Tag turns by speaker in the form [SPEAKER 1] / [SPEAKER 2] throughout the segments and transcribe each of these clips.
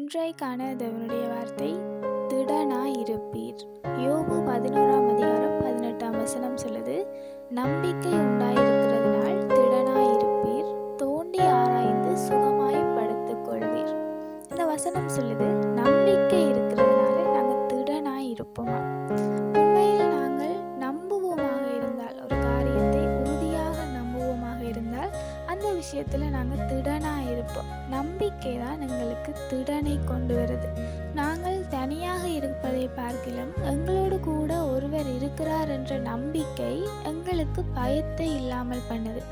[SPEAKER 1] இன்றைக்கான தேவனுடைய வார்த்தை திடனாய் இருப்பீர் யோபு பதினோராம் அதிகாரம் பதினெட்டாம் வசனம் சொல்லுது நம்பிக்கை உண்டாயிருக்கிறதுனால் திடனாய் இருப்பீர் தோண்டி ஆராய்ந்து சுகமாய் படுத்துக் கொள்வீர் இந்த வசனம் சொல்லுது நம்பிக்கை இருக்கிறதுனால நாங்கள் திடனாய் இருப்போமா உண்மையில் நாங்கள் நம்புவோமாக இருந்தால் ஒரு காரியத்தை உறுதியாக நம்புவோமாக இருந்தால் அந்த விஷயத்தில் நாங்கள் திடனாக நம்பிக்கை தான் எங்களுக்கு திடனை கொண்டு வருது. நாங்கள் தனியாக இருப்பதை பார்க்கிலும் எங்களோடு கூட ஒருவர் இருக்கிறார் என்ற நம்பிக்கை எங்களுக்கு பயத்தை இல்லாமல் பண்ணுது.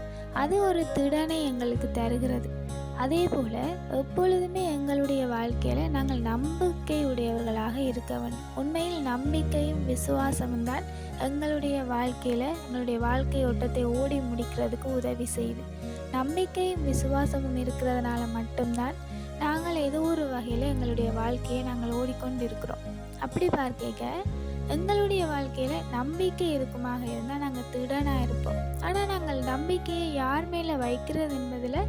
[SPEAKER 1] அது ஒரு திடனை எங்களுக்கு தருகிறது. அதே போல் எப்பொழுதுமே எங்களுடைய வாழ்க்கையில் நாங்கள் நம்பிக்கை உடையவர்களாக இருக்க வேண்டும். உண்மையில் நம்பிக்கையும் விசுவாசமும் தான் எங்களுடைய வாழ்க்கையில் எங்களுடைய வாழ்க்கை ஓட்டத்தை ஓடி முடிக்கிறதுக்கு உதவி செய்யுது. நம்பிக்கையும் விசுவாசமும் இருக்கிறதுனால மட்டும்தான் நாங்கள் ஏதோ ஒரு வகையில் எங்களுடைய வாழ்க்கையை நாங்கள் ஓடிக்கொண்டு இருக்கிறோம் அப்படி பார்க்க எங்களுடைய வாழ்க்கையில் நம்பிக்கை இருக்குமாக இருந்தால் நாங்கள் திடனாக இருப்போம். ஆனால் நாங்கள் நம்பிக்கையை யார் மேலே வைக்கிறது என்பதில்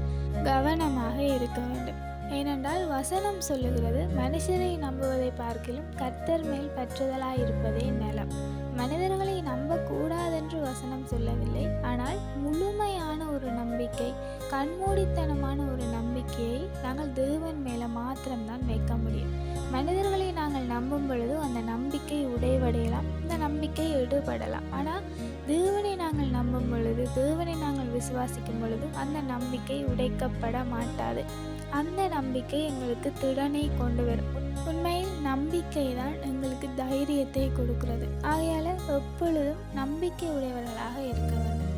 [SPEAKER 1] கவனமாக இருக்க வேண்டும். ஏனென்றால் வசனம் சொல்லுகிறது மனுஷரை நம்புவதை பார்க்கிலும் கர்த்தர் மேல் பற்றுதலாக இருப்பதே நலம். மனிதர்களை நம்பக்கூடாதென்று வசனம் சொல்லவில்லை. ஆனால் முழுமையான ஒரு நம்பிக்கை கண்மூடித்தனமான ஒரு நம்பிக்கையை நாங்கள் தேவன் மேலே மாத்திரம்தான் வைக்க முடியும். மனிதர்களை நாங்கள் நம்பும் பொழுது அந்த நம்பிக்கை ஈடுபடலாம். ஆனால் தேவனை நாங்கள் நம்பும் பொழுது தேவனை நாங்கள் விசுவாசிக்கும் பொழுது அந்த நம்பிக்கை உடைக்கப்பட மாட்டாது. அந்த நம்பிக்கை எங்களுக்கு திறனை கொண்டு வரும். உண்மையில் நம்பிக்கை தான் எங்களுக்கு தைரியத்தை கொடுக்கிறது. ஆகையால் எப்பொழுதும் நம்பிக்கை உடையவர்களாக இருக்க வேண்டும்.